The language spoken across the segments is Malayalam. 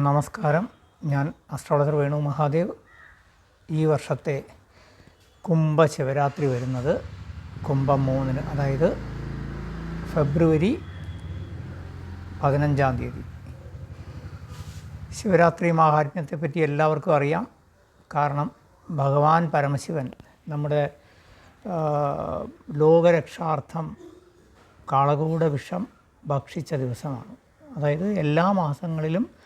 നമസ്കാരം. ഞാൻ അസ്ട്രോളജർ വേണു മഹാദേവ്. ഈ വർഷത്തെ കുംഭ ശിവരാത്രി വരുന്നത് കുംഭം മൂന്നിന് അതായത് ഫെബ്രുവരി പതിനഞ്ചാം തീയതി. ശിവരാത്രി മാഹാത്മ്യത്തെപ്പറ്റി എല്ലാവർക്കും അറിയാം. കാരണം ഭഗവാൻ പരമശിവൻ നമ്മുടെ ലോകരക്ഷാർത്ഥം കാളകൂട വിഷം ഭക്ഷിച്ച ദിവസമാണ്. അതായത് എല്ലാ മാസങ്ങളിലും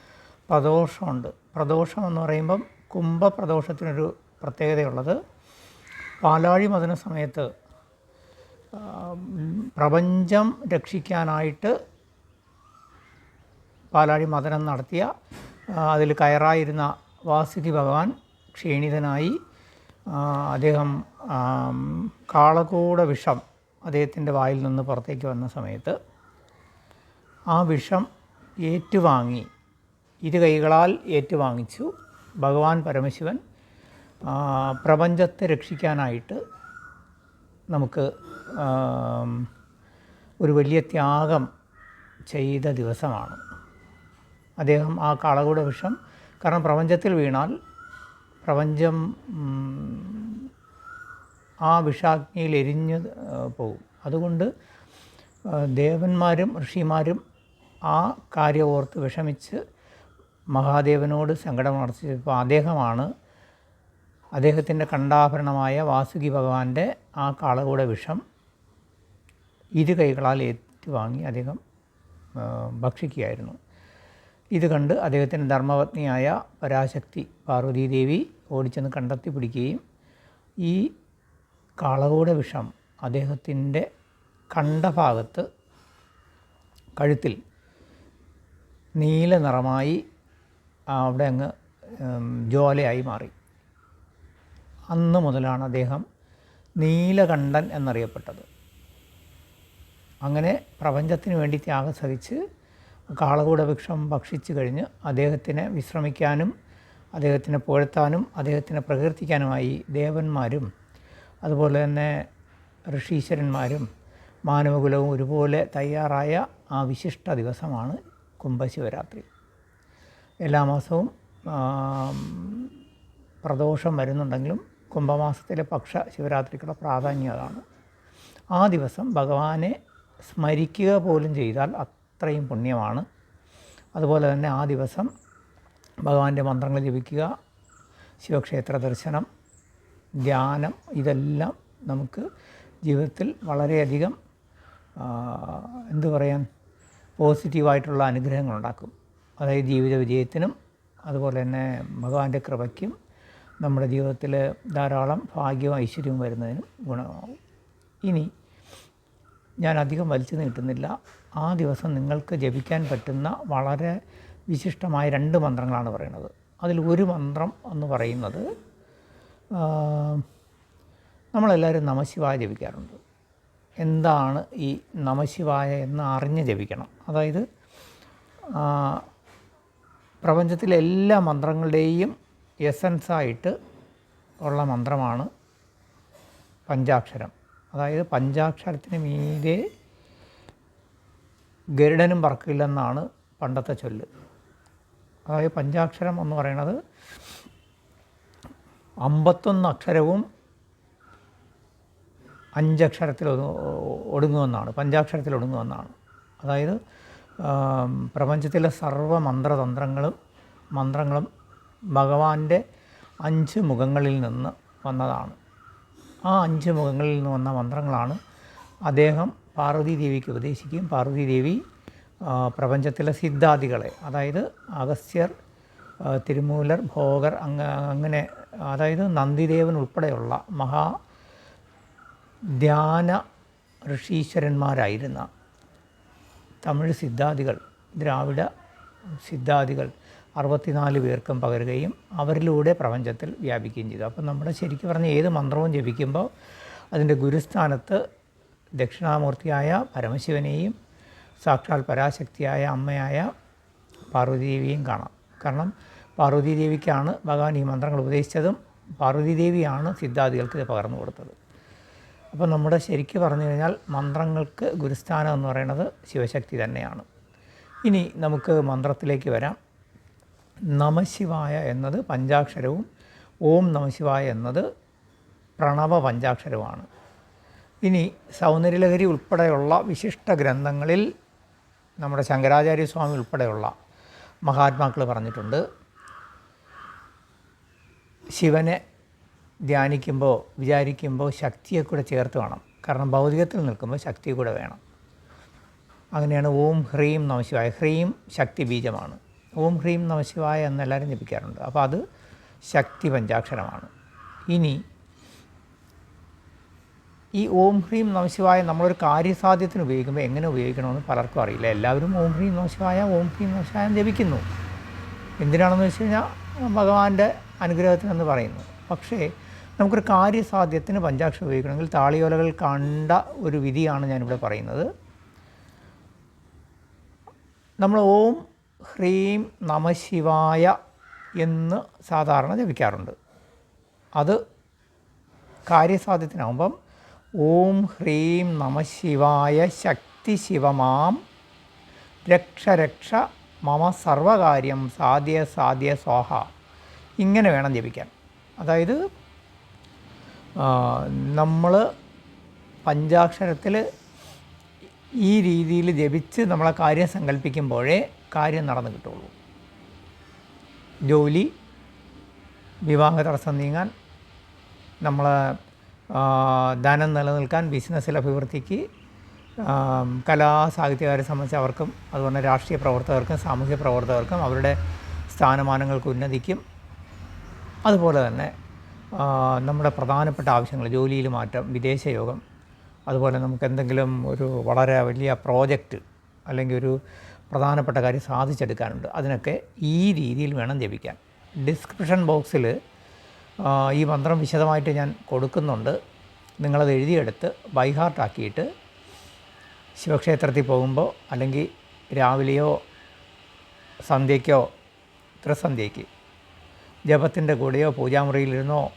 പ്രദോഷമുണ്ട്. പ്രദോഷം എന്ന് പറയുമ്പം കുംഭപ്രദോഷത്തിനൊരു പ്രത്യേകതയുള്ളത്. പാലാഴി മതന സമയത്ത് പ്രപഞ്ചം രക്ഷിക്കാനായിട്ട് പാലാഴി മതനം നടത്തിയ അതിൽ കയറായിരുന്ന വാസുകി ഭഗവാൻ ക്ഷീണിതനായി അദ്ദേഹം കാളകൂട വിഷം അദ്ദേഹത്തിന്റെ വായിൽ നിന്ന് പുറത്തേക്ക് വന്ന സമയത്ത് ആ വിഷം ഏറ്റുവാങ്ങി. ഇരു കൈകളാൽ ഏറ്റുവാങ്ങിച്ചു ഭഗവാൻ പരമശിവൻ പ്രപഞ്ചത്തെ രക്ഷിക്കാനായിട്ട് നമുക്ക് ഒരു വലിയ ത്യാഗം ചെയ്ത ദിവസമാണ്. അദ്ദേഹം ആ കാളകൂട വിഷം കാരണം പ്രപഞ്ചത്തിൽ വീണാൽ പ്രപഞ്ചം ആ വിഷാഗ്നിയിൽ എരിഞ്ഞ് പോകും. അതുകൊണ്ട് ദേവന്മാരും ഋഷിമാരും ആ കാര്യം ഓർത്ത് വിഷമിച്ച് മഹാദേവനോട് സങ്കടമർച്ചപ്പോൾ അദ്ദേഹമാണ് അദ്ദേഹത്തിന്റെ കണ്ടാഭരണമായ വാസുകി ഭഗവാന്റെ ആ കാളകൂട വിഷം ഇരു കൈകളാൽ ഏറ്റുവാങ്ങി അദ്ദേഹം ഭക്ഷിക്കുകയായിരുന്നു. ഇത് കണ്ട് അദ്ദേഹത്തിന്റെ ധർമ്മപത്നിയായ പരാശക്തി പാർവതീദേവി ഓടിച്ചെന്ന് കണ്ടെത്തി പിടിക്കുകയും ഈ കാളകൂട വിഷം അദ്ദേഹത്തിന്റെ കണ്ടഭാഗത്ത് കഴുത്തിൽ നീല നിറമായി അവിടെ അങ്ങ് ജോലയായി മാറി. അന്ന് മുതലാണ് അദ്ദേഹം നീലകണ്ഠൻ എന്നറിയപ്പെട്ടത്. അങ്ങനെ പ്രപഞ്ചത്തിന് വേണ്ടി ത്യാഗം സഹിച്ച് കാളകൂട വൃക്ഷം ഭക്ഷിച്ചു കഴിഞ്ഞ് അദ്ദേഹത്തിനെ വിശ്രമിക്കാനും അദ്ദേഹത്തിനെ പുഴത്താനും അദ്ദേഹത്തിനെ പ്രകീർത്തിക്കാനുമായി ദേവന്മാരും അതുപോലെ തന്നെ ഋഷീശ്വരന്മാരും മാനവകുലവും ഒരുപോലെ തയ്യാറായ ആ വിശിഷ്ട ദിവസമാണ് കുംഭശിവരാത്രി. എല്ലാ മാസവും പ്രദോഷം വരുന്നുണ്ടെങ്കിലും കുംഭമാസത്തിലെ പക്ഷ ശിവരാത്രിക്കുള്ള പ്രാധാന്യം അതാണ്. ആ ദിവസം ഭഗവാനെ സ്മരിക്കുക പോലും ചെയ്താൽ അത്രയും പുണ്യമാണ്. അതുപോലെ തന്നെ ആ ദിവസം ഭഗവാന്റെ മന്ത്രങ്ങൾ ജപിക്കുക ശിവക്ഷേത്ര ദർശനം ധ്യാനം ഇതെല്ലാം നമുക്ക് ജീവിതത്തിൽ വളരെയധികം എന്തു പറയാൻ പോസിറ്റീവായിട്ടുള്ള അനുഗ്രഹങ്ങൾ ഉണ്ടാക്കും അതായത് ജീവിത വിജയത്തിനും അതുപോലെ തന്നെ ഭഗവാന്റെ കൃപയ്ക്കും നമ്മുടെ ജീവിതത്തിൽ ധാരാളം ഭാഗ്യവും ഐശ്വര്യവും വരുന്നതിനും ഗുണമാവും. ഇനി ഞാൻ അധികം വലിച്ചു നീട്ടുന്നില്ല. ആ ദിവസം നിങ്ങൾക്ക് ജപിക്കാൻ പറ്റുന്ന വളരെ വിശിഷ്ടമായ രണ്ട് മന്ത്രങ്ങളാണ് പറയുന്നത്. അതിൽ ഒരു മന്ത്രം എന്ന് പറയുന്നത് നമ്മളെല്ലാവരും നമശിവായ ജപിക്കാറുണ്ട്. എന്താണ് ഈ നമശിവായ എന്ന് അറിഞ്ഞ് ജപിക്കണം. അതായത് പ്രപഞ്ചത്തിലെ എല്ലാ മന്ത്രങ്ങളുടെയും എസൻസായിട്ട് ഉള്ള മന്ത്രമാണ് പഞ്ചാക്ഷരം. അതായത് പഞ്ചാക്ഷരത്തിന് മീതെ ഗരുഡനും പറക്കില്ലെന്നാണ് പണ്ടത്തെ ചൊല്ല്. അതായത് പഞ്ചാക്ഷരം എന്ന് പറയുന്നത് അമ്പത്തൊന്ന് അക്ഷരവും അഞ്ചക്ഷരത്തിൽ ഒതുങ്ങുമെന്നാണ്. പഞ്ചാക്ഷരത്തിൽ ഒടുങ്ങുമെന്നാണ് അതായത് പ്രപഞ്ചത്തിലെ സർവ മന്ത്രതന്ത്രങ്ങളും മന്ത്രങ്ങളും ഭഗവാന്റെ അഞ്ച് മുഖങ്ങളിൽ നിന്ന് വന്നതാണ്. ആ അഞ്ച് മുഖങ്ങളിൽ നിന്ന് വന്ന മന്ത്രങ്ങളാണ് അദ്ദേഹം പാർവതി ദേവിക്ക് ഉപദേശിക്കുകയും പാർവതി ദേവി പ്രപഞ്ചത്തിലെ സിദ്ധാദികളെ അതായത് അഗസ്ത്യർ തിരുമൂലർ ഭോഗർ അങ്ങ അങ്ങനെ അതായത് നന്ദിദേവൻ ഉൾപ്പെടെയുള്ള മഹാ ധ്യാന ഋഷീശ്വരന്മാരായിരുന്ന തമിഴ് സിദ്ധാദികൾ ദ്രാവിഡ സിദ്ധാദികൾ അറുപത്തിനാല് പേർക്കും പകരുകയും അവരിലൂടെ പ്രപഞ്ചത്തിൽ വ്യാപിക്കുകയും ചെയ്തു. അപ്പം നമ്മുടെ ശരിക്കും പറഞ്ഞ ഏത് മന്ത്രവും ജപിക്കുമ്പോൾ അതിന്റെ ഗുരുസ്ഥാനത്ത് ദക്ഷിണാമൂർത്തിയായ പരമശിവനെയും സാക്ഷാൽ പരാശക്തിയായ അമ്മയായ പാർവതീദേവിയും കാണാം. കാരണം പാർവതീദേവിക്കാണ് ഭഗവാൻ ഈ മന്ത്രങ്ങൾ ഉപദേശിച്ചതും പാർവതീദേവിയാണ് സിദ്ധാദികൾക്ക് ഇത് പകർന്നു കൊടുത്തത്. അപ്പോൾ നമ്മുടെ ശരിക്ക് പറഞ്ഞു കഴിഞ്ഞാൽ മന്ത്രങ്ങൾക്ക് ഗുരുസ്ഥാനം എന്ന് പറയുന്നത് ശിവശക്തി തന്നെയാണ്. ഇനി നമുക്ക് മന്ത്രത്തിലേക്ക് വരാം. നമശിവായ എന്നത് പഞ്ചാക്ഷരവും ഓം നമശിവായ എന്നത് പ്രണവ പഞ്ചാക്ഷരവുമാണ്. ഇനി സൗന്ദര്യലഹരി ഉൾപ്പെടെയുള്ള വിശിഷ്ട ഗ്രന്ഥങ്ങളിൽ നമ്മുടെ ശങ്കരാചാര്യ സ്വാമി ഉൾപ്പെടെയുള്ള മഹാത്മാക്കൾ പറഞ്ഞിട്ടുണ്ട്. ശിവനെ ധ്യാനിക്കുമ്പോൾ വിചാരിക്കുമ്പോൾ ശക്തിയെ കൂടെ ചേർത്ത് വേണം. കാരണം ഭൗതികത്തിൽ നിൽക്കുമ്പോൾ ശക്തി കൂടെ വേണം. അങ്ങനെയാണ് ഓം ഹ്രീം നമശിവായ ഹ്രീം ശക്തി ബീജമാണ്. ഓം ഹ്രീം നമശിവായ എന്നെല്ലാവരും ജപിക്കാറുണ്ട്. അപ്പോൾ അത് ശക്തി പഞ്ചാക്ഷരമാണ്. ഇനി ഈ ഓം ഹ്രീം നമശിവായ നമ്മളൊരു കാര്യസാധ്യത്തിന് ഉപയോഗിക്കുമ്പോൾ എങ്ങനെ ഉപയോഗിക്കണമെന്ന് പലർക്കും അറിയില്ല. എല്ലാവരും ഓം ഹ്രീം നമശിവായ ഓം ഹ്രീം നമശിവായ ജപിക്കുന്നു. എന്തിനാണെന്ന് വെച്ച് കഴിഞ്ഞാൽ ഭഗവാന്റെ അനുഗ്രഹത്തിനെന്ന് പറയുന്നു. പക്ഷേ നമുക്കൊരു കാര്യസാധ്യത്തിന് പഞ്ചാക്ഷരം ഉപയോഗിക്കണമെങ്കിൽ താളിയോലകൾ കണ്ട ഒരു വിധിയാണ് ഞാനിവിടെ പറയുന്നത്. നമ്മൾ ഓം ഹ്രീം നമശിവായ എന്ന് സാധാരണ ജപിക്കാറുണ്ട്. അത് കാര്യസാധ്യത്തിനാവുമ്പം ഓം ഹ്രീം നമശിവായ ശക്തി ശിവമാം രക്ഷ രക്ഷ മമ സർവകാര്യം സാധ്യ സാധ്യ സ്വാഹ ഇങ്ങനെ വേണം ജപിക്കാൻ. അതായത് നമ്മൾ പഞ്ചാക്ഷരത്തിൽ ഈ രീതിയിൽ ജപിച്ച് നമ്മളെ കാര്യം സങ്കല്പിക്കുമ്പോഴേ കാര്യം നടന്നു കിട്ടുള്ളൂ ജോലി വിവാഹ തടസ്സം നീങ്ങാൻ നമ്മളെ ധനം നിലനിൽക്കാൻ ബിസിനസ്സിൽ അഭിവൃദ്ധിക്ക് കലാ സാഹിത്യകാരെ സംബന്ധിച്ച് അവർക്കും അതുപോലെ രാഷ്ട്രീയ പ്രവർത്തകർക്കും സാമൂഹ്യ പ്രവർത്തകർക്കും അവരുടെ സ്ഥാനമാനങ്ങൾക്ക് ഉന്നതിക്കും അതുപോലെ തന്നെ നമ്മുടെ പ്രധാനപ്പെട്ട ആവശ്യങ്ങൾ ജോലിയിൽ മാറ്റം വിദേശ യോഗം അതുപോലെ നമുക്ക് എന്തെങ്കിലും ഒരു വളരെ വലിയ പ്രോജക്റ്റ് അല്ലെങ്കിൽ ഒരു പ്രധാനപ്പെട്ട കാര്യം സാധിച്ചെടുക്കാനുണ്ട്. അതിനൊക്കെ ഈ രീതിയിൽ വേണം ജപിക്കാൻ. ഡിസ്ക്രിപ്ഷൻ ബോക്സിൽ ഈ മന്ത്രം വിശദമായിട്ട് ഞാൻ കൊടുക്കുന്നുണ്ട്. നിങ്ങളത് എഴുതിയെടുത്ത് ബൈഹാർട്ടാക്കിയിട്ട് ശിവക്ഷേത്രത്തിൽ പോകുമ്പോൾ അല്ലെങ്കിൽ രാവിലെയോ സന്ധ്യയ്ക്കോ ത്രിസന്ധ്യയ്ക്ക് ജപത്തിന്റെ കൂടെയോ പൂജാമുറിയിലിരുന്നോ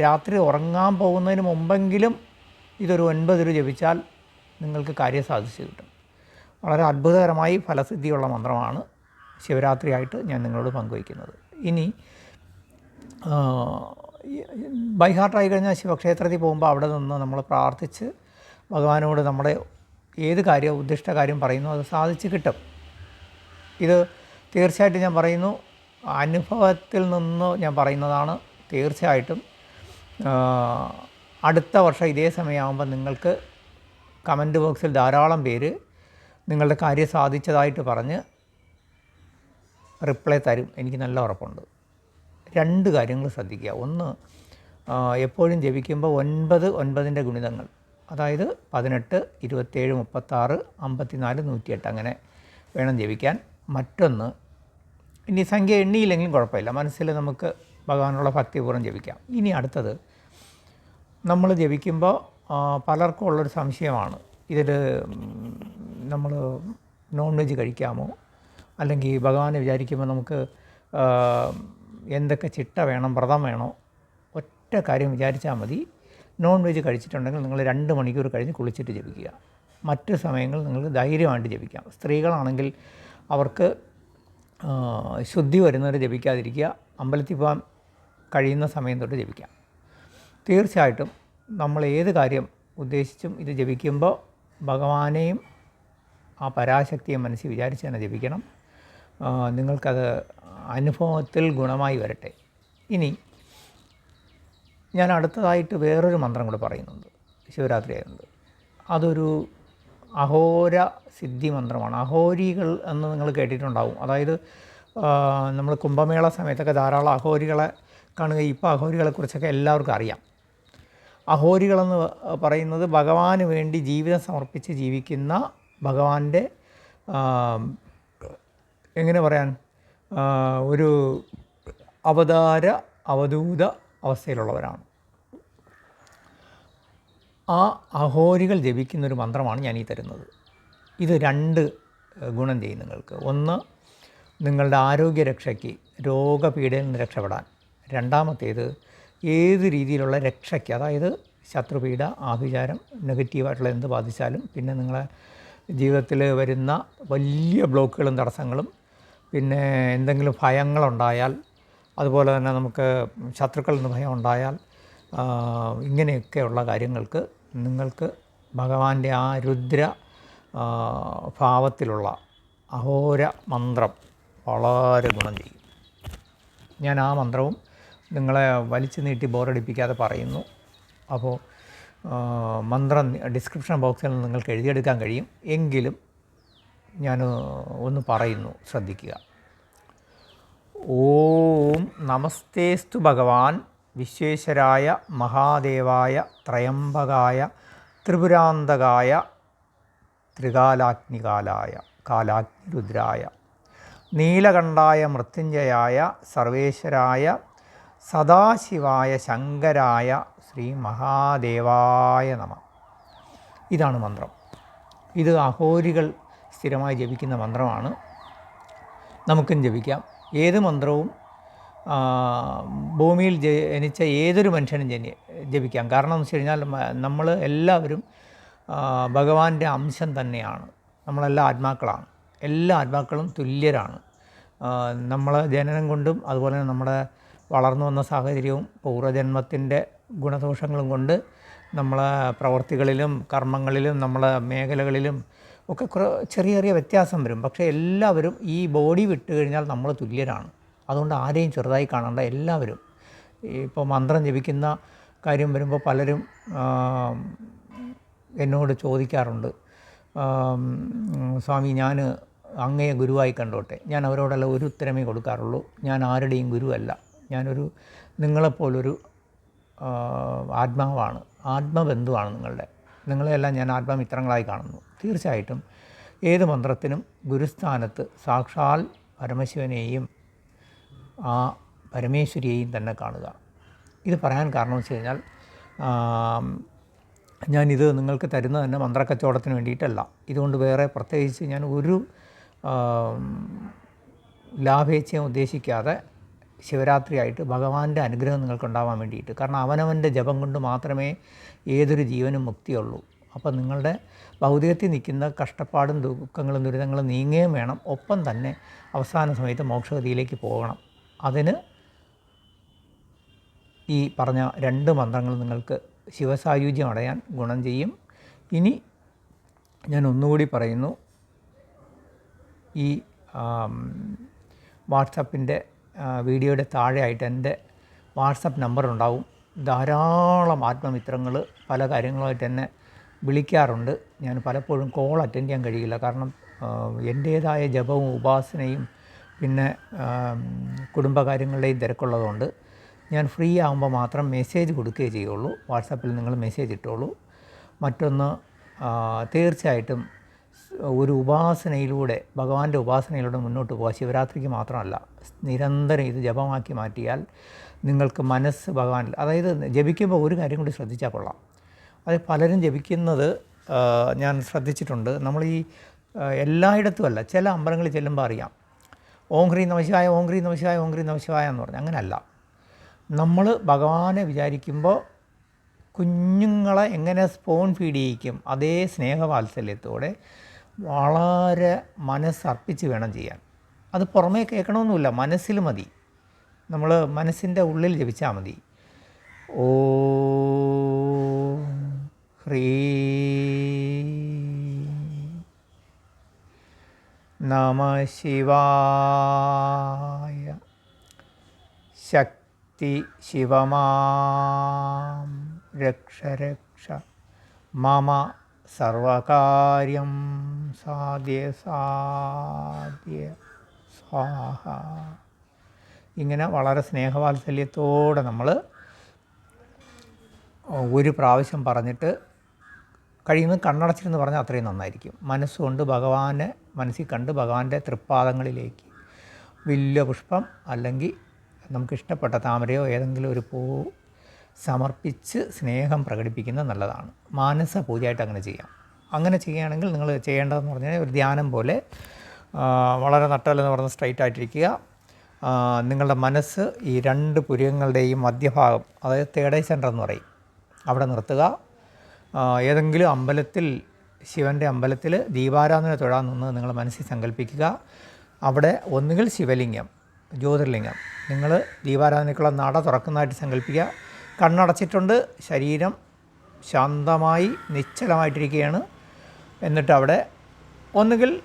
രാത്രി ഉറങ്ങാൻ പോകുന്നതിന് മുമ്പെങ്കിലും ഇതൊരു ഒൻപത് രൂപ ജപിച്ചാൽ നിങ്ങൾക്ക് കാര്യം സാധിച്ചു കിട്ടും. വളരെ അത്ഭുതകരമായി ഫലസിദ്ധിയുള്ള മന്ത്രമാണ് ശിവരാത്രിയായിട്ട് ഞാൻ നിങ്ങളോട് പങ്കുവയ്ക്കുന്നത്. ഇനി ബൈഹാർട്ടായി കഴിഞ്ഞാൽ ശിവക്ഷേത്രത്തിൽ പോകുമ്പോൾ അവിടെ നിന്ന് നമ്മൾ പ്രാർത്ഥിച്ച് ഭഗവാനോട് നമ്മുടെ ഏത് കാര്യം ഉദ്ദിഷ്ട കാര്യം പറയുന്നു അത് സാധിച്ച് കിട്ടും. ഇത് തീർച്ചയായിട്ടും ഞാൻ പറയുന്നു അനുഭവത്തിൽ നിന്ന് ഞാൻ പറയുന്നതാണ് തീർച്ചയായിട്ടും. അടുത്ത വർഷം ഇതേ സമയമാകുമ്പോൾ നിങ്ങൾക്ക് കമന്റ് ബോക്സിൽ ധാരാളം പേര് നിങ്ങളുടെ കാര്യം സാധിച്ചതായിട്ട് പറഞ്ഞ് റിപ്ലൈ തരും. എനിക്ക് നല്ല ഉറപ്പുണ്ട്. രണ്ട് കാര്യങ്ങൾ ശ്രദ്ധിക്കുക. ഒന്ന് എപ്പോഴും ജപിക്കുമ്പോൾ ഒൻപത് ഒൻപതിന്റെ ഗുണിതങ്ങൾ. അതായത് പതിനെട്ട് ഇരുപത്തേഴ് മുപ്പത്താറ് അമ്പത്തിനാല് നൂറ്റിയെട്ട് അങ്ങനെ വേണം ജപിക്കാൻ. മറ്റൊന്ന് ഇനി സംഖ്യ എണ്ണിയില്ലെങ്കിലും കുഴപ്പമില്ല. മനസ്സിൽ നമുക്ക് ഭഗവാനുള്ള ഭക്തിപൂർവം ജപിക്കാം. ഇനി അടുത്തത്. നമ്മൾ ജപിക്കുമ്പോൾ പലർക്കും ഉള്ളൊരു സംശയമാണ്. ഇതിൽ നമ്മൾ നോൺ വെജ് കഴിക്കാമോ? അല്ലെങ്കിൽ ഭഗവാനെ വിചാരിക്കുമ്പോൾ നമുക്ക് എന്തൊക്കെ ചിട്ട വേണം വ്രതം വേണോ? ഒറ്റ കാര്യം വിചാരിച്ചാൽ മതി. നോൺ വെജ് കഴിച്ചിട്ടുണ്ടെങ്കിൽ നിങ്ങൾ രണ്ട് മണിക്കൂർ കഴിഞ്ഞ് കുളിച്ചിട്ട് ജപിക്കുക. മറ്റ് സമയങ്ങളിൽ നിങ്ങൾക്ക് ധൈര്യമായിട്ട് ജപിക്കാം. സ്ത്രീകളാണെങ്കിൽ അവർക്ക് ശുദ്ധി വരുന്നവരെ ജപിക്കാതിരിക്കുക അമ്പലത്തിൽ പോകാൻ കഴിയുന്ന സമയം തൊട്ട് ജപിക്കാം തീർച്ചയായിട്ടും നമ്മൾ ഏത് കാര്യം ഉദ്ദേശിച്ചും ഇത് ജപിക്കുമ്പോൾ ഭഗവാനെയും ആ പരാശക്തിയെ മനസ്സിൽ വിചാരിച്ച് തന്നെ ജപിക്കണം. നിങ്ങൾക്കത് അനുഭവത്തിൽ ഗുണമായി വരട്ടെ. ഇനി ഞാൻ അടുത്തതായിട്ട് വേറൊരു മന്ത്രം കൂടെ പറയുന്നുണ്ട്. ശിവരാത്രി ആയതുകൊണ്ട്. അതൊരു അഹോര സിദ്ധി മന്ത്രമാണ്. അഹോരികൾ എന്ന് നിങ്ങൾ കേട്ടിട്ടുണ്ടാവും. അതായത് നമ്മൾ കുംഭമേള സമയത്തൊക്കെ ധാരാളം അഹോരികളെ കാണുക. ഇപ്പോൾ അഹോരികളെക്കുറിച്ചൊക്കെ എല്ലാവർക്കും അറിയാം. അഹോരികളെന്ന് പറയുന്നത് ഭഗവാന് വേണ്ടി ജീവിതം സമർപ്പിച്ച് ജീവിക്കുന്ന ഭഗവാന്റെ എങ്ങനെ പറയാൻ ഒരു അവതാര അവധൂത അവസ്ഥയിലുള്ളവരാണ്. ആ അഹോരികൾ ജപിക്കുന്നൊരു മന്ത്രമാണ് ഞാൻ ഈ തരുന്നത്. ഇത് രണ്ട് ഗുണം ചെയ്യും നിങ്ങൾക്ക്. ഒന്ന് നിങ്ങളുടെ ആരോഗ്യരക്ഷയ്ക്ക് രോഗപീഠയിൽ നിന്ന് രക്ഷപ്പെടാൻ. രണ്ടാമത്തേത് ഏത് രീതിയിലുള്ള രക്ഷയ്ക്ക് അതായത് ശത്രുപീഠ ആഭിചാരം നെഗറ്റീവായിട്ടുള്ള എന്ത് ബാധിച്ചാലും പിന്നെ നിങ്ങളെ ജീവിതത്തിൽ വരുന്ന വലിയ ബ്ലോക്കുകളും തടസ്സങ്ങളും പിന്നെ എന്തെങ്കിലും ഭയങ്ങളുണ്ടായാൽ അതുപോലെ തന്നെ നമുക്ക് ശത്രുക്കളിൽ നിന്ന് ഭയം ഉണ്ടായാൽ ഇങ്ങനെയൊക്കെയുള്ള കാര്യങ്ങൾക്ക് നിങ്ങൾക്ക് ഭഗവാന്റെ ആ രുദ്ര ഭാവത്തിലുള്ള അഹോര മന്ത്രം വളരെ ഗുണം ചെയ്യും. ഞാൻ ആ മന്ത്രവും നിങ്ങളെ വലിച്ചു നീട്ടി ബോറടിപ്പിക്കാതെ പറയുന്നു. അപ്പോൾ മന്ത്രം ഡിസ്ക്രിപ്ഷൻ ബോക്സിൽ നിങ്ങൾക്ക് എഴുതിയെടുക്കാൻ കഴിയും. എങ്കിലും ഞാൻ ഒന്ന് പറയുന്നു ശ്രദ്ധിക്കുക. ഓം നമസ്തേസ്തു ഭഗവാൻ വിശ്വേശ്വരായ മഹാദേവായ ത്രയംബകായ ത്രിപുരാന്തകായ ത്രികാലാഗ്നികാലായ കാലാഗ്നിരുദ്രായ നീലകണ്ഠായ മൃത്യുഞ്ജയായ സർവേശ്വരായ സദാശിവായ ശങ്കരായ ശ്രീ മഹാദേവായ നമ. ഇതാണ് മന്ത്രം. ഇത് അഹോരികൾ സ്ഥിരമായി ജപിക്കുന്ന മന്ത്രമാണ്. നമുക്കും ജപിക്കാം. ഏത് മന്ത്രവും ഭൂമിയിൽ ജനിച്ച ഏതൊരു മനുഷ്യനും ജനി ജപിക്കാം. കാരണം എന്ന് വെച്ച് കഴിഞ്ഞാൽ നമ്മൾ എല്ലാവരും ഭഗവാന്റെ അംശം തന്നെയാണ്. നമ്മളെല്ലാം ആത്മാക്കളാണ്. എല്ലാ ആത്മാക്കളും തുല്യരാണ്. നമ്മൾ ജനനം കൊണ്ടും അതുപോലെ തന്നെ നമ്മുടെ വളർന്നു വന്ന സാഹചര്യവും പൂർവജന്മത്തിന്റെ ഗുണദോഷങ്ങളും കൊണ്ട് നമ്മളെ പ്രവർത്തികളിലും കർമ്മങ്ങളിലും നമ്മളെ മേഖലകളിലും ഒക്കെ ചെറിയ ചെറിയ വ്യത്യാസം വരും. പക്ഷേ എല്ലാവരും ഈ ബോഡി വിട്ട് കഴിഞ്ഞാൽ നമ്മൾ തുല്യരാണ്. അതുകൊണ്ട് ആരെയും ചെറുതായി കാണണ്ട എല്ലാവരും. ഇപ്പോൾ മന്ത്രം ജപിക്കുന്ന കാര്യം വരുമ്പോൾ പലരും എന്നോട് ചോദിക്കാറുണ്ട്. സ്വാമി ഞാൻ അങ്ങയെ ഗുരുവായി കണ്ടോട്ടെ. ഞാൻ അവരോടല്ല ഒരു ഉത്തരമേ കൊടുക്കാറുള്ളൂ. ഞാൻ ആരുടെയും ഗുരുവല്ല. ഞാനൊരു നിങ്ങളെപ്പോലൊരു ആത്മാവാണ്. ആത്മബന്ധുവാണ് നിങ്ങളുടെ. നിങ്ങളെല്ലാം ഞാൻ ആത്മമിത്രങ്ങളായി കാണുന്നു. തീർച്ചയായിട്ടും ഏത് മന്ത്രത്തിനും ഗുരുസ്ഥാനത്ത് സാക്ഷാൽ പരമശിവനെയും ആ പരമേശ്വരിയെയും തന്നെ കാണുക. ഇത് പറയാൻ കാരണം വെച്ച് കഴിഞ്ഞാൽ ഞാനിത് നിങ്ങൾക്ക് തരുന്നത് തന്നെ മന്ത്രക്കച്ചവടത്തിന് വേണ്ടിയിട്ടല്ല. ഇതുകൊണ്ട് വേറെ പ്രത്യേകിച്ച് ഞാൻ ഒരു ലാഭേച്ഛയും ഉദ്ദേശിക്കാതെ ശിവരാത്രിയായിട്ട് ഭഗവാന്റെ അനുഗ്രഹം നിങ്ങൾക്കുണ്ടാവാൻ വേണ്ടിയിട്ട്. കാരണം അവനവന്റെ ജപം കൊണ്ട് മാത്രമേ ഏതൊരു ജീവനും മുക്തിയുള്ളൂ. അപ്പോൾ നിങ്ങളുടെ ഭൗതികത്തിൽ നിൽക്കുന്ന കഷ്ടപ്പാടും ദുഃഖങ്ങളും ദുരിതങ്ങളും നീങ്ങുകയും വേണം. ഒപ്പം തന്നെ അവസാന സമയത്ത് മോക്ഷഗതിയിലേക്ക് പോകണം. അതിന് ഈ പറഞ്ഞ രണ്ട് മന്ത്രങ്ങൾ നിങ്ങൾക്ക് ശിവസായുജ്യം അടയാൻ ഗുണം ചെയ്യും. ഇനി ഞാൻ ഒന്നുകൂടി പറയുന്നു. ഈ വാട്സപ്പിന്റെ വീഡിയോയുടെ താഴെയായിട്ട് എന്റെ വാട്സപ്പ് നമ്പർ ഉണ്ടാവും ധാരാളം ആത്മമിത്രങ്ങൾ പല കാര്യങ്ങളുമായിട്ട് എന്നെ വിളിക്കാറുണ്ട്. ഞാൻ പലപ്പോഴും കോൾ അറ്റൻഡ് ചെയ്യാൻ കഴിയില്ല. കാരണം എന്റേതായ ജപവും ഉപാസനയും പിന്നെ കുടുംബകാര്യങ്ങളുടെയും തിരക്കുള്ളതുകൊണ്ട് ഞാൻ ഫ്രീ ആകുമ്പോൾ മാത്രം മെസ്സേജ് കൊടുക്കുകയേ ചെയ്യുള്ളൂ. വാട്സാപ്പിൽ നിങ്ങൾ മെസ്സേജ് ഇട്ടോളൂ. മറ്റൊന്ന് തീർച്ചയായിട്ടും ഒരു ഉപാസനയിലൂടെ ഭഗവാന്റെ ഉപാസനയിലൂടെ മുന്നോട്ട് പോവുക. ശിവരാത്രിക്ക് മാത്രമല്ല നിരന്തരം ഇത് ജപമാക്കി മാറ്റിയാൽ നിങ്ങൾക്ക് മനസ്സ് ഭഗവാനിൽ അതായത് ജപിക്കുമ്പോൾ ഒരു കാര്യം കൂടി ശ്രദ്ധിച്ചാൽ കൊള്ളാം. അത് പലരും ജപിക്കുന്നത് ഞാൻ ശ്രദ്ധിച്ചിട്ടുണ്ട്. നമ്മൾ ഈ എല്ലായിടത്തുമല്ല ചില അമ്പലങ്ങളിൽ ചെല്ലുമ്പോൾ അറിയാം. ഓം ഹ്രീ നമശിവായ ഓം ഹ്രീ നമശിവായ ഓം ഹ്രീ നമശിവായ എന്ന് പറഞ്ഞു. അങ്ങനെയല്ല നമ്മൾ ഭഗവാനെ വിചാരിക്കുമ്പോൾ കുഞ്ഞുങ്ങളെ എങ്ങനെ സ്പോൺ ഫീഡ് ചെയ്യിക്കും? അതേ സ്നേഹവാത്സല്യത്തോടെ വളരെ മനസ്സർപ്പിച്ച് വേണം ചെയ്യാൻ. അത് പുറമേ കേൾക്കണമെന്നില്ല മനസ്സിൽ മതി. നമ്മൾ മനസ്സിന്റെ ഉള്ളിൽ ജപിച്ചാൽ മതി. ഓ ഹ്രീ നമ ശിവായ. ശക്തി ശിവമാം. രക്ഷ രക്ഷ. മമ സർവകാര്യം സാധ്യ സാധ്യ. സ്വാഹ. ഇങ്ങനെ വളരെ സ്നേഹവാത്സല്യത്തോടെ നമ്മൾ ഒരു പ്രാവശ്യം പറഞ്ഞിട്ട് കഴിയുന്നത് കണ്ണടച്ചിരുന്ന് പറഞ്ഞാൽ അത്രയും നന്നായിരിക്കും. മനസ്സുകൊണ്ട് ഭഗവാനെ മനസ്സിൽ കണ്ട് ഭഗവാന്റെ തൃപ്പാദങ്ങളിലേക്ക് വലിയ പുഷ്പം അല്ലെങ്കിൽ നമുക്കിഷ്ടപ്പെട്ട താമരയോ ഏതെങ്കിലും ഒരു പൂ സമർപ്പിച്ച് സ്നേഹം പ്രകടിപ്പിക്കുന്നത് നല്ലതാണ്. മാനസ പൂജയായിട്ട് അങ്ങനെ ചെയ്യാം. അങ്ങനെ ചെയ്യുകയാണെങ്കിൽ നിങ്ങൾ ചെയ്യേണ്ടതെന്ന് പറഞ്ഞാൽ ഒരു ധ്യാനം പോലെ വളരെ നട്ടലെന്ന് പറഞ്ഞ് സ്ട്രൈറ്റ് ആയിട്ടിരിക്കുക. നിങ്ങളുടെ മനസ്സ് ഈ രണ്ട് പുരികങ്ങളുടെയും മധ്യഭാഗം അതായത് തേടൈ സെന്റർ എന്ന് പറയും അവിടെ നിർത്തുക. ഏതെങ്കിലും അമ്പലത്തിൽ ശിവന്റെ അമ്പലത്തിൽ ദീപാരാധന തൊഴാൻ നിന്ന് നിങ്ങൾ മനസ്സിൽ സങ്കല്പിക്കുക അവിടെ ഒന്നുകിൽ ശിവലിംഗം ജ്യോതിർലിംഗം. നിങ്ങൾ ദീപാരാധനയ്ക്കുള്ള നട തുറക്കുന്നതായിട്ട് സങ്കല്പിക്കുക കണ്ണടച്ചിട്ടുണ്ട് ശരീരം ശാന്തമായി നിശ്ചലമായിട്ടിരിക്കുകയാണ്. എന്നിട്ട് അവിടെ ഒന്നുകിൽ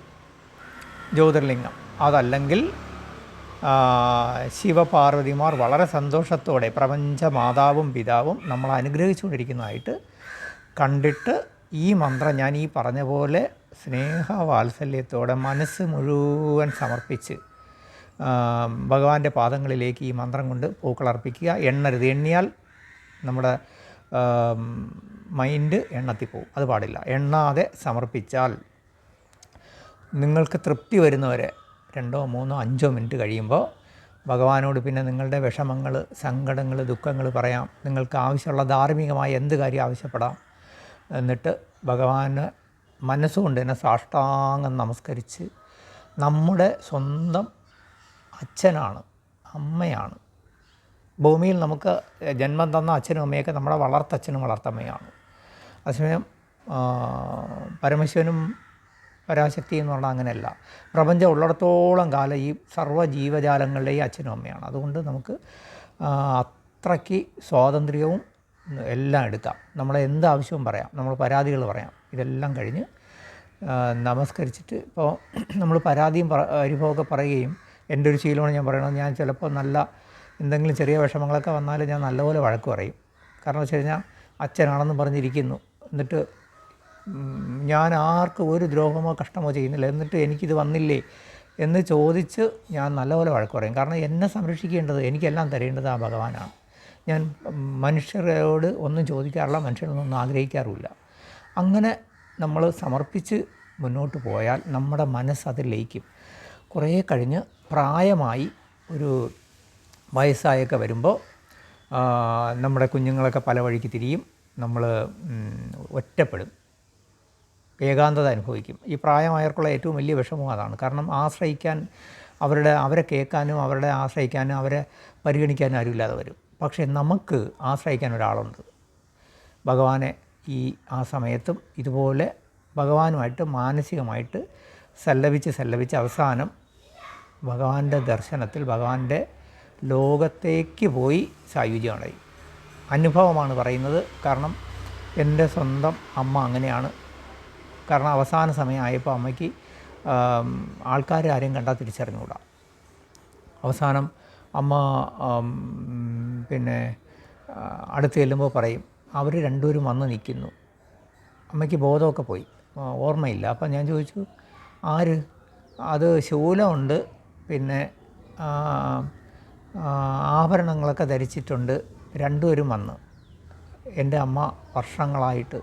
ജ്യോതിർലിംഗം. അതല്ലെങ്കിൽ ശിവപാർവതിമാർ വളരെ സന്തോഷത്തോടെ പ്രപഞ്ച മാതാവും പിതാവും നമ്മൾ അനുഗ്രഹിച്ചുകൊണ്ടിരിക്കുന്നതായിട്ട് കണ്ടിട്ട് ഈ മന്ത്രം ഞാൻ ഈ പറഞ്ഞ പോലെ സ്നേഹവാത്സല്യത്തോടെ മനസ്സ് മുഴുവൻ സമർപ്പിച്ച് ഭഗവാന്റെ പാദങ്ങളിലേക്ക് ഈ മന്ത്രം കൊണ്ട് പൂക്കളർപ്പിക്കുക. എണ്ണരുത്. എണ്ണിയാൽ നമ്മുടെ മൈൻഡ് എണ്ണത്തിപ്പോവും അത് പാടില്ല. എണ്ണാതെ സമർപ്പിച്ചാൽ നിങ്ങൾക്ക് തൃപ്തി വരുന്നവരെ രണ്ടോ മൂന്നോ അഞ്ചോ മിനിറ്റ് കഴിയുമ്പോൾ ഭഗവാനോട് പിന്നെ നിങ്ങളുടെ വിഷമങ്ങൾ സങ്കടങ്ങൾ ദുഃഖങ്ങൾ പറയാം. നിങ്ങൾക്ക് ആവശ്യമുള്ള ധാർമ്മികമായ എന്ത് കാര്യം ആവശ്യപ്പെടാം? എന്നിട്ട് ഭഗവാന് മനസ്സുകൊണ്ട് തന്നെ സാഷ്ടാംഗം നമസ്കരിച്ച് നമ്മുടെ സ്വന്തം അച്ഛനാണ് അമ്മയാണ്. ഭൂമിയിൽ നമുക്ക് ജന്മം തന്ന അച്ഛനും അമ്മയൊക്കെ നമ്മുടെ വളർത്തച്ഛനും വളർത്തമ്മയാണ്. അതേസമയം പരമശിവനും പരാശക്തി എന്ന് പറഞ്ഞാൽ അങ്ങനെയല്ല. പ്രപഞ്ചം ഉള്ളിടത്തോളം കാലം ഈ സർവ ജീവജാലങ്ങളുടെയും അച്ഛനും അമ്മയാണ്. അതുകൊണ്ട് നമുക്ക് അത്രയ്ക്ക് സ്വാതന്ത്ര്യവും എല്ലാം എടുക്കാം. നമ്മളെ എന്ത് ആവശ്യവും പറയാം. നമ്മൾ പരാതികൾ പറയാം. ഇതെല്ലാം കഴിഞ്ഞ് നമസ്കരിച്ചിട്ട് ഇപ്പോൾ നമ്മൾ പരാതിയും അനുഭവമൊക്കെ പറയുകയും എന്റെ ഒരു ശീലമാണ് ഞാൻ പറയണത്. ഞാൻ ചിലപ്പോൾ നല്ല എന്തെങ്കിലും ചെറിയ വിഷമങ്ങളൊക്കെ വന്നാൽ ഞാൻ നല്ലപോലെ വഴക്ക് പറയും. കാരണം വെച്ച് കഴിഞ്ഞാൽ അച്ഛനാണെന്ന് പറഞ്ഞിരിക്കുന്നു. എന്നിട്ട് ഞാൻ ആർക്കും ഒരു ദ്രോഹമോ കഷ്ടമോ ചെയ്യുന്നില്ല. എന്നിട്ട് എനിക്കിത് വന്നില്ലേ എന്ന് ചോദിച്ച് ഞാൻ നല്ലപോലെ വഴക്ക് പറയും. കാരണം എന്നെ സംരക്ഷിക്കേണ്ടത് എനിക്കെല്ലാം തരേണ്ടത് ആ ഭഗവാനാണ്. ഞാൻ മനുഷ്യരോട് ഒന്നും ചോദിക്കാറില്ല മനുഷ്യരൊന്നും ആഗ്രഹിക്കാറുമില്ല. അങ്ങനെ നമ്മൾ സമർപ്പിച്ച് മുന്നോട്ട് പോയാൽ നമ്മുടെ മനസ്സ് അതിൽ ലയിക്കും. കുറേ കഴിഞ്ഞ് പ്രായമായി ഒരു വയസ്സായൊക്കെ വരുമ്പോൾ നമ്മുടെ കുഞ്ഞുങ്ങളൊക്കെ പല വഴിക്ക് തിരിയും നമ്മൾ ഒറ്റപ്പെടും. ഏകാന്തത അനുഭവിക്കും. ഈ പ്രായമായവർക്കുള്ള ഏറ്റവും വലിയ വിഷമം അതാണ്. കാരണം ആശ്രയിക്കാൻ അവരുടെ അവരെ കേൾക്കാനും അവരുടെ ആശ്രയിക്കാനും അവരെ പരിഗണിക്കാനും ആരുമില്ലാതെ വരും. പക്ഷേ നമുക്ക് ആശ്രയിക്കാൻ ഒരാളുണ്ട്. ഭഗവാനെ ഈ ആ സമയത്തും ഇതുപോലെ ഭഗവാനുമായിട്ട് മാനസികമായിട്ട് സല്ലപിച്ച് സല്ലപിച്ച് അവസാനം ഭഗവാന്റെ ദർശനത്തിൽ ഭഗവാന്റെ ലോകത്തേക്ക് പോയി സായുജ്യമടയും അനുഭവമാണ് പറയുന്നത്. കാരണം എന്റെ സ്വന്തം അമ്മ അങ്ങനെയാണ്. കാരണം അവസാന സമയമായപ്പോൾ അമ്മയ്ക്ക് ആൾക്കാർ ആരെയും കണ്ടാൽ തിരിച്ചറിഞ്ഞുകൂടാ. അവസാനം അമ്മ പിന്നെ അടുത്ത് ചെല്ലുമ്പോൾ പറയും അവർ രണ്ടുപേരും വന്ന് നിൽക്കുന്നു അമ്മയ്ക്ക് ബോധമൊക്കെ പോയി. ഓർമ്മയില്ല. അപ്പം ഞാൻ ചോദിച്ചു ആര്? അത് ശൂലമുണ്ട്. പിന്നെ ആഭരണങ്ങളൊക്കെ ധരിച്ചിട്ടുണ്ട്. രണ്ടുപേരും വന്ന്. എന്റെ അമ്മ വർഷങ്ങളായിട്ട്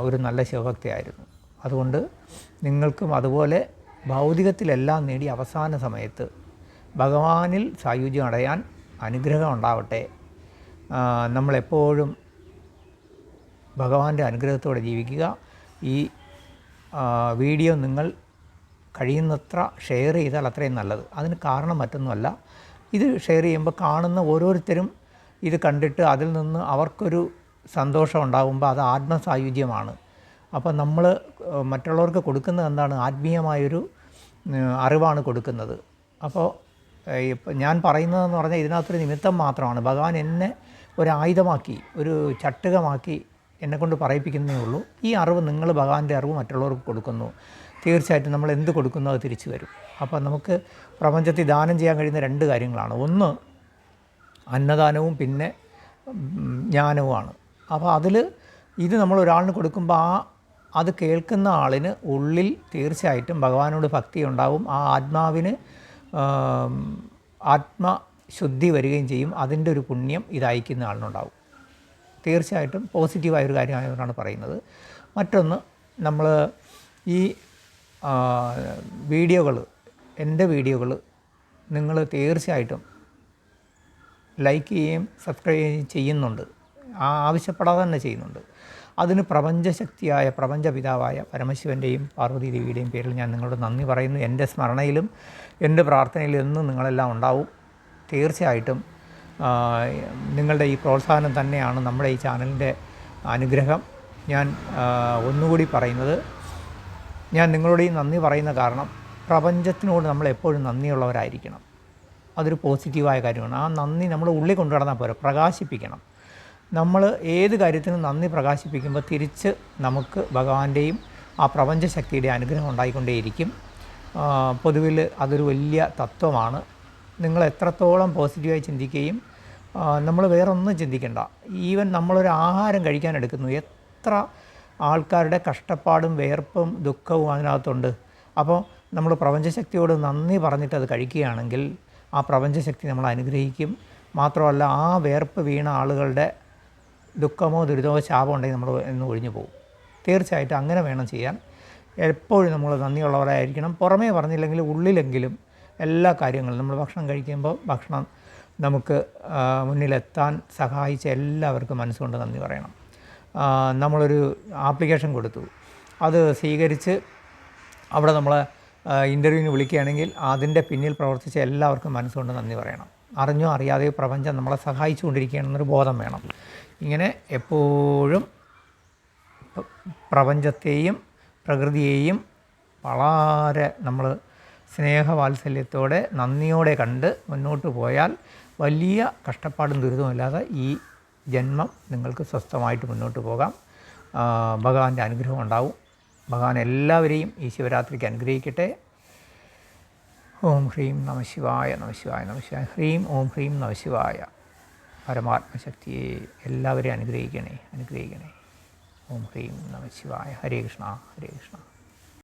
ഒരു നല്ല ശിവഭക്തിയായിരുന്നു. അതുകൊണ്ട് നിങ്ങൾക്കും അതുപോലെ ഭൗതികത്തിലെല്ലാം നേടി അവസാന സമയത്ത് ഭഗവാനിൽ സായുജ്യം അടയാൻ അനുഗ്രഹം ഉണ്ടാവട്ടെ. നമ്മളെപ്പോഴും ഭഗവാന്റെ അനുഗ്രഹത്തോടെ ജീവിക്കുക. ഈ വീഡിയോ നിങ്ങൾ കഴിയുന്നത്ര ഷെയർ ചെയ്താൽ അത്രയും നല്ലത്. അതിന് കാരണം മറ്റൊന്നുമല്ല. ഇത് ഷെയർ ചെയ്യുമ്പോൾ കാണുന്ന ഓരോരുത്തരും ഇത് കണ്ടിട്ട് അതിൽ നിന്ന് അവർക്കൊരു സന്തോഷം ഉണ്ടാകുമ്പോൾ അത് ആത്മസായുജ്യമാണ്. അപ്പോൾ നമ്മൾ മറ്റുള്ളവർക്ക് കൊടുക്കുന്നത് എന്താണ്? ആത്മീയമായൊരു അറിവാണ് കൊടുക്കുന്നത്. അപ്പോൾ ഞാൻ പറയുന്നതെന്ന് പറഞ്ഞാൽ ഇതിനകത്തൊരു നിമിത്തം മാത്രമാണ്. ഭഗവാൻ എന്നെ ഒരു ആയുധമാക്കി ഒരു ചട്ടുകമാക്കി എന്നെക്കൊണ്ട് പറയിപ്പിക്കുന്നേ ഉള്ളൂ. ഈ അറിവ് നിങ്ങൾ ഭഗവാന്റെ അറിവ് മറ്റുള്ളവർക്ക് കൊടുക്കുന്നു. തീർച്ചയായിട്ടും നമ്മൾ എന്ത് കൊടുക്കുന്നു അത് തിരിച്ചു വരും. അപ്പോൾ നമുക്ക് പ്രപഞ്ചത്തിൽ ദാനം ചെയ്യാൻ കഴിയുന്ന രണ്ട് കാര്യങ്ങളാണ്. ഒന്ന് അന്നദാനവും പിന്നെ ജ്ഞാനവുമാണ്. അപ്പോൾ അതിൽ ഇത് നമ്മൾ ഒരാളിന് കൊടുക്കുമ്പോൾ ആ അത് കേൾക്കുന്ന ആളിന് ഉള്ളിൽ തീർച്ചയായിട്ടും ഭഗവാനോട് ഭക്തി ഉണ്ടാവും ആ ആത്മാവിന് ആത്മശുദ്ധി വരികയും ചെയ്യും. അതിന്റെ ഒരു പുണ്യം ഇതായിക്കുന്ന ആളിനുണ്ടാവും. തീർച്ചയായിട്ടും പോസിറ്റീവായ ഒരു കാര്യമായതുകൊണ്ടാണ് പറയുന്നത്. മറ്റൊന്ന് നമ്മൾ ഈ വീഡിയോകൾ എന്റെ വീഡിയോകൾ നിങ്ങൾ തീർച്ചയായിട്ടും ലൈക്ക് ചെയ്യുകയും സബ്സ്ക്രൈബ് ചെയ്യുകയും ചെയ്യുന്നുണ്ട്. ആവശ്യപ്പെടാതെ തന്നെ ചെയ്യുന്നുണ്ട്. അതിന് പ്രപഞ്ചശക്തിയായ പ്രപഞ്ചപിതാവായ പരമശിവന്റെയും പാർവതി ദേവിയുടെയും പേരിൽ ഞാൻ നിങ്ങളോട് നന്ദി പറയുന്നു. എന്റെ സ്മരണയിലും എന്റെ പ്രാർത്ഥനയിലും എന്നും നിങ്ങളെല്ലാം ഉണ്ടാവും. തീർച്ചയായിട്ടും നിങ്ങളുടെ ഈ പ്രോത്സാഹനം തന്നെയാണ് നമ്മുടെ ഈ ചാനലിന്റെ അനുഗ്രഹം. ഞാൻ ഒന്നുകൂടി പറയുന്നത് ഞാൻ നിങ്ങളോട് ഈ നന്ദി പറയുന്ന കാരണം പ്രപഞ്ചത്തിനോട് നമ്മൾ എപ്പോഴും നന്ദിയുള്ളവരായിരിക്കണം. അതൊരു പോസിറ്റീവായ കാര്യമാണ്. ആ നന്ദി നമ്മൾ ഉള്ളിൽ കൊണ്ടു നടന്നാൽ പോരാ പ്രകാശിപ്പിക്കണം. നമ്മൾ ഏത് കാര്യത്തിനും നന്ദി പ്രകാശിപ്പിക്കുമ്പോൾ തിരിച്ച് നമുക്ക് ഭഗവാന്റെയും ആ പ്രപഞ്ചശക്തിയുടെ അനുഗ്രഹം ഉണ്ടായിക്കൊണ്ടേയിരിക്കും. പൊതുവിൽ അതൊരു വലിയ തത്വമാണ്. നിങ്ങൾ എത്രത്തോളം പോസിറ്റീവായി ചിന്തിക്കുകയും നമ്മൾ വേറൊന്നും ചിന്തിക്കേണ്ട. ഈവൻ നമ്മളൊരു ആഹാരം കഴിക്കാൻ എടുക്കുന്നു. എത്ര ആൾക്കാരുടെ കഷ്ടപ്പാടും വേർപ്പും ദുഃഖവും അതിനകത്തുണ്ട്. അപ്പോൾ നമ്മൾ പ്രപഞ്ചശക്തിയോട് നന്ദി പറഞ്ഞിട്ട് അത് കഴിക്കുകയാണെങ്കിൽ ആ പ്രപഞ്ചശക്തി നമ്മൾ അനുഗ്രഹിക്കും. മാത്രമല്ല ആ വേർപ്പ് വീണ ആളുകളുടെ ദുഃഖമോ ദുരിതമോ ശാപമോ ഉണ്ടെങ്കിൽ നമ്മൾ എന്ന് ഒഴിഞ്ഞു പോകും. തീർച്ചയായിട്ടും അങ്ങനെ വേണം ചെയ്യാൻ. എപ്പോഴും നമ്മൾ നന്ദിയുള്ളവരായിരിക്കണം. പുറമേ പറഞ്ഞില്ലെങ്കിൽ ഉള്ളിലെങ്കിലും എല്ലാ കാര്യങ്ങളും നമ്മൾ ഭക്ഷണം കഴിക്കുമ്പോൾ ഭക്ഷണം നമുക്ക് മുന്നിലെത്താൻ സഹായിച്ച എല്ലാവർക്കും മനസ്സുകൊണ്ട് നന്ദി പറയണം. നമ്മളൊരു ആപ്ലിക്കേഷൻ കൊടുത്തു. അത് സ്വീകരിച്ച് അവിടെ നമ്മൾ ഇന്റർവ്യൂവിന് വിളിക്കുകയാണെങ്കിൽ അതിന്റെ പിന്നിൽ പ്രവർത്തിച്ച എല്ലാവർക്കും മനസ്സുകൊണ്ട് നന്ദി പറയണം. അറിഞ്ഞോ അറിയാതെയോ പ്രപഞ്ചം നമ്മളെ സഹായിച്ചുകൊണ്ടിരിക്കുകയാണെന്നൊരു ബോധം വേണം. ഇങ്ങനെ എപ്പോഴും പ്രപഞ്ചത്തെയും പ്രകൃതിയെയും വളരെ നമ്മൾ സ്നേഹവാത്സല്യത്തോടെ നന്ദിയോടെ കണ്ട് മുന്നോട്ട് പോയാൽ വലിയ കഷ്ടപ്പാടും ദുരിതവുമില്ലാതെ ഈ ജന്മം നിങ്ങൾക്ക് സ്വസ്ഥമായിട്ട് മുന്നോട്ട് പോകാം. ഭഗവാന്റെ അനുഗ്രഹം ഉണ്ടാവും. ഭഗവാൻ എല്ലാവരെയും ഈ ശിവരാത്രിക്ക് അനുഗ്രഹിക്കട്ടെ. ഓം ഹ്രീം നമ ശിവായ നമ ശിവായ ഹ്രീം ഓം ഹ്രീം നമ ശിവായ. പരമാത്മശക്തിയെ എല്ലാവരെയും അനുഗ്രഹിക്കണേ അനുഗ്രഹിക്കണേ. ഓം ഹ്രീം നമ ശിവായ. ഹരേ കൃഷ്ണ ഹരേ കൃഷ്ണ.